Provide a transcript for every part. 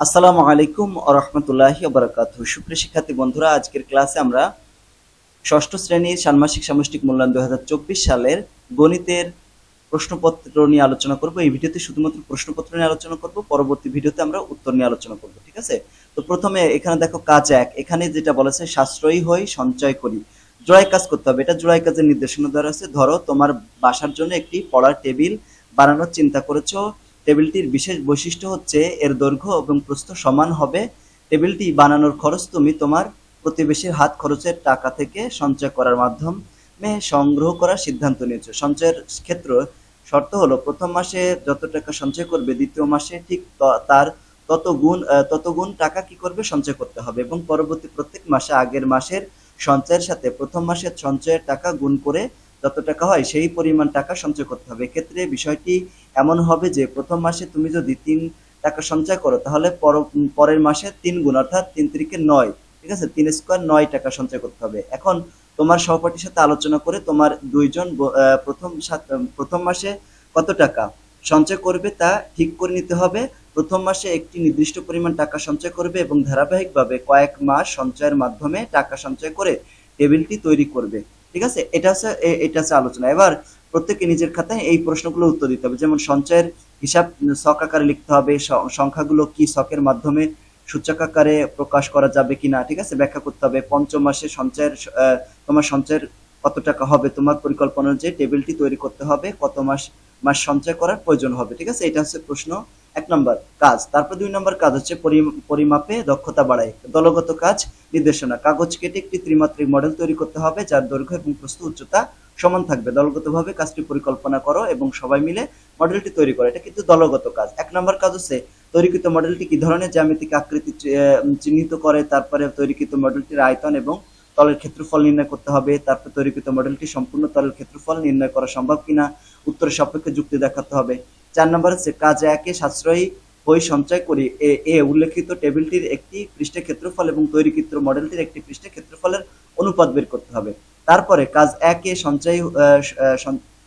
আসসালামু আলাইকুম রহমতুল্লাহি বারাকাত সুপ্রিয় শিক্ষার্থী বন্ধুরা, আজকের ক্লাসে আমরা ষষ্ঠ শ্রেণির ষান্মাসিক সামষ্টিক মূল্যায়ন দুই সালের গণিতের প্রশ্নপত্র নিয়ে আলোচনা করব। এই ভিডিওতে শুধুমাত্র প্রশ্নপত্র নিয়ে আলোচনা করব, পরবর্তী ভিডিওতে আমরা উত্তর নিয়ে আলোচনা করব, ঠিক আছে? তো প্রথমে এখানে দেখো কাজ এক। এখানে যেটা বলেছে সাশ্রয়ী হই, সঞ্চয় করি। জোড়াই কাজ করতে হবে। এটা জোড়াই কাজের নির্দেশনা দেওয়া আছে। ধরো, তোমার বাসার জন্য একটি পড়ার টেবিল বানানোর চিন্তা করেছ। টেবিলটির বিশেষ বৈশিষ্ট্য হচ্ছে এর দৈর্ঘ্য এবং প্রস্থ সমান হবে। টেবিলটি বানানোর খরচ তুমি তোমার প্রতিবেশীর হাত খরচের টাকা থেকে সঞ্চয় করার মাধ্যমে সংগ্রহ করার সিদ্ধান্ত নিয়েছো। সঞ্চয়ের ক্ষেত্র শর্ত হলো, প্রথম মাসে যত টাকা সঞ্চয় করবে, দ্বিতীয় মাসে ঠিক তার তত গুণ তত গুণ টাকা কি করবে? সঞ্চয় করতে হবে এবং পরবর্তী প্রত্যেক মাসে আগের মাসের সঞ্চয়ের সাথে প্রথম মাসের সঞ্চয়ের টাকা গুণ করে যত টাকা হয়, সেই পরিমাণ টাকা সঞ্চয় করতে হবে। এক্ষেত্রে বিষয়টি এমন হবে যে, প্রথম মাসে তুমি যদি তিন টাকা সঞ্চয় করো, তাহলে পর- পরের মাসে তিন গুণ, অর্থাৎ তিন তিরিকে নয়, ঠিক আছে? তিন স্কোয়ার নয় টাকা সঞ্চয় করতে হবে। এখন তোমার সহপাঠীর সাথে আলোচনা করে তোমার দুইজন প্রথম প্রথম মাসে কত টাকা সঞ্চয় করবে তা ঠিক করে নিতে হবে। প্রথম মাসে একটি নির্দিষ্ট পরিমাণ টাকা সঞ্চয় করবে এবং ধারাবাহিকভাবে কয়েক মাস সঞ্চয়ের মাধ্যমে টাকা সঞ্চয় করে টেবিলটি তৈরি করবে। ঠিক আছে? এটা হচ্ছে এটা হচ্ছে আলোচনা। এবার প্রত্যেকে নিজের খাতায় এই প্রশ্নগুলো উত্তর দিতে হবে। যেমন সঞ্চয়ের হিসাব ছক আকারে লিখতে হবে সংখ্যাগুলো কি ছকের মাধ্যমে সূচক আকারে প্রকাশ করা যাবে কিনা, ঠিক আছে? ব্যাখ্যা করতে হবে, পঞ্চম মাসে সঞ্চয়ের তোমার সঞ্চয়ের কত টাকা হবে, তোমার পরিকল্পনা অনুযায়ী টেবিলটি তৈরি করতে হবে, কত মাস মাস সঞ্চয় করার প্রয়োজন হবে, ঠিক আছে? এটা হচ্ছে প্রশ্ন এক নম্বর, কাজ। তারপর দুই নম্বর কাজ হচ্ছে পরি- পরিমাপে দক্ষতা বাড়ায়। দলগত কাজ নির্দেশনা। কাগজ কেটে একটি ত্রিমাত্রিক মডেল তৈরি করতে হবে, যার দৈর্ঘ্য এবং প্রস্থ উচ্চতা সমান থাকবে। দলগতভাবে কাজটি পরিকল্পনা করো এবং সবাই মিলে মডেলটি তৈরি করো। এটা কিন্তু দলগত কাজ। এক নম্বর কাজ হচ্ছে তৈরিকৃত মডেলটি কি ধরনের? জ্যামিতিক আকৃতি চিহ্নিত করে, তারপরে তৈরিকৃত মডেলটির আয়তন এবং তলের ক্ষেত্রফল নির্ণয় করতে হবে, তারপর তৈরিকৃত মডেলটি সম্পূর্ণ তলের ক্ষেত্রফল নির্ণয় করা সম্ভব কিনা? উত্তরের সাপেক্ষে যুক্তি দেখাতে হবে। চার নম্বর হচ্ছে কাজ একে সাশ্রয়ী বই সঞ্চয় করি। এ উল্লেখিত টেবিলটির একটি পৃষ্ঠে ক্ষেত্রফল এবং তৈরিকৃত মডেলটির একটি পৃষ্ঠে ক্ষেত্রফলের অনুপাত বের করতে হবে। তারপরে কাজ একে সঞ্চয়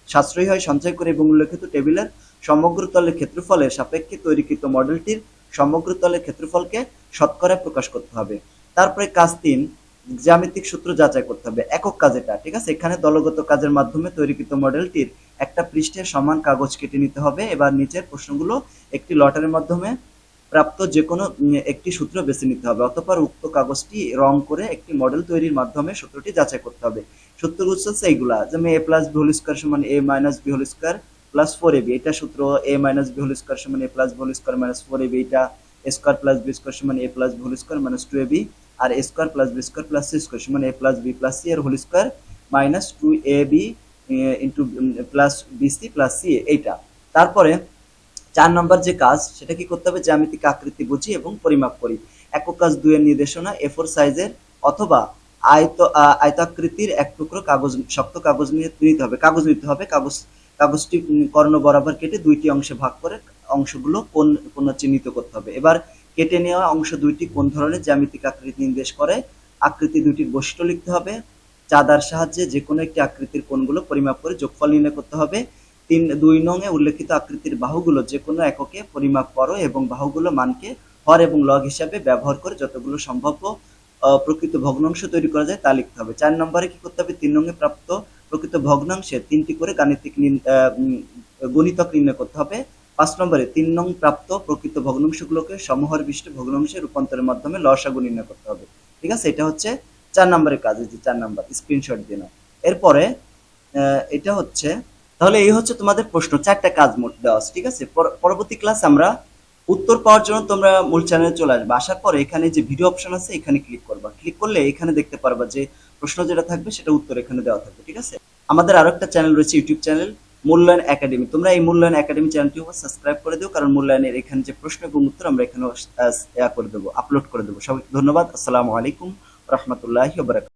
সাশ্রয়ী হয় সঞ্চয় করে এবং উল্লেখিত টেবিলের সমগ্র তলের ক্ষেত্রফলের সাপেক্ষে তৈরিকৃত মডেলটির সমগ্র তলের ক্ষেত্রফলকে শতকরা প্রকাশ করতে হবে। তারপরে কাজ তিন, জ্যামিতিক সূত্র যাচাই করতে হবে। একক কাজ এটা, ঠিক আছে? এখানে দলগত কাজের মাধ্যমে তৈরিকৃত মডেলটির একটা পৃষ্ঠের সমান কাগজ কেটে নিতে হবে। এবার নিচের প্রশ্নগুলো একটি লটারির মাধ্যমে প্রাপ্ত যে কোনো একটি সূত্র বেছে নিতে হবে। অতঃপর উক্ত কাগজটি রং করে একটি মডেল তৈরির মাধ্যমে সূত্রটি যাচাই করতে হবে। সূত্রগুলো হচ্ছে এইগুলা, যেমন A plus B whole square সমান A minus B whole square plus four A B এটা সূত্র A minus B whole square সমান A plus B whole square minus four A B এটা স্কোয়ার প্লাস বি স্কোয়ার সমান A plus B whole square minus two A B R square plus B square plus C square সমান A plus B plus C এর whole square minus two A B into plus B C plus C এইটা। তারপরে চার নম্বর যে কাজ, সেটা কি করতে হবে? জ্যামিতিক আকৃতি বুঝি এবং পরিমাপ করি। একক কাজ দুইয়ের নির্দেশনা এ ফোর সাইজের অথবা আয়ত আয়তাকৃতির এক টুকরো কাগজ, শক্ত কাগজ নিয়ে নিতে হবে। কাগজ নিতে হবে। কাগজ, কাগজটি কর্ণ বরাবর কেটে দুইটি অংশে ভাগ করে অংশগুলো কোন কোন চিহ্নিত করতে হবে। এবার কেটে নেওয়া অংশ দুইটি কোন ধরনের? জ্যামিতিক আকৃতি নির্দেশ করে। আকৃতি দুইটির বৈশিষ্ট্য লিখতে হবে। চাঁদার সাহায্যে যে কোনো একটি আকৃতির কোণগুলো পরিমাপ করে যোগফল নির্ণয় করতে হবে। তিন, দুই নং এ উল্লেখিত আকৃতির বাহুগুলো যে কোনো এককে পরিমাপ করো এবং বাহুগুলো মানকে হর এবং লগ হিসাবে ব্যবহার করে যতগুলো সম্ভাব্য প্রকৃত ভগ্নাংশ তৈরি করা যায় তা লিখতে হবে। চার নম্বরে কি করতে হবে? তিন নং এ প্রাপ্ত প্রকৃত ভগ্নাংশে তিনটি করে গাণিতিক গণিতক নির্ণয় করতে হবে। পাঁচ নম্বরে তিন নং প্রাপ্ত প্রকৃত ভগ্নাংশগুলোকে সমহর বিশিষ্ট ভগ্নাংশে রূপান্তরের মাধ্যমে লসাগু নির্ণয় করতে হবে। ঠিক আছে? এটা হচ্ছে চার নম্বরের কাজ যে চার নম্বর স্ক্রিনশট দিয়ে নাও এরপরে এটা হচ্ছে, তাহলে এই হচ্ছে তোমাদের প্রশ্ন, চারটা কাজ মোট দেওয়া আছে, ঠিক আছে? পরবর্তী ক্লাস আমরা উত্তর পাওয়ার জন্য তোমরা মূল চ্যানেলে চলে আসবে। আসার পরে এখানে যে ভিডিও অপশন আছে, এখানে ক্লিক করবা। ক্লিক করলে এখানে দেখতে পারবা যে প্রশ্ন যেটা থাকবে, সেটা উত্তর এখানে দেওয়া থাকবে, ঠিক আছে? আমাদের আরও একটা চ্যানেল রয়েছে ইউটিউব চ্যানেল মূল্যায়ন একাডেমি তোমরা এই মূল্যায়ন একাডেমি চ্যানেলটি সাবস্ক্রাইব করে দিও, কারণ মূল্যায়নের এখানে যে প্রশ্ন এবং উত্তর আমরা এখানে করে দেবো আপলোড করে দেবো। সবাইকে ধন্যবাদ, আসসালামু আলাইকুম। রহমতুল্লাহি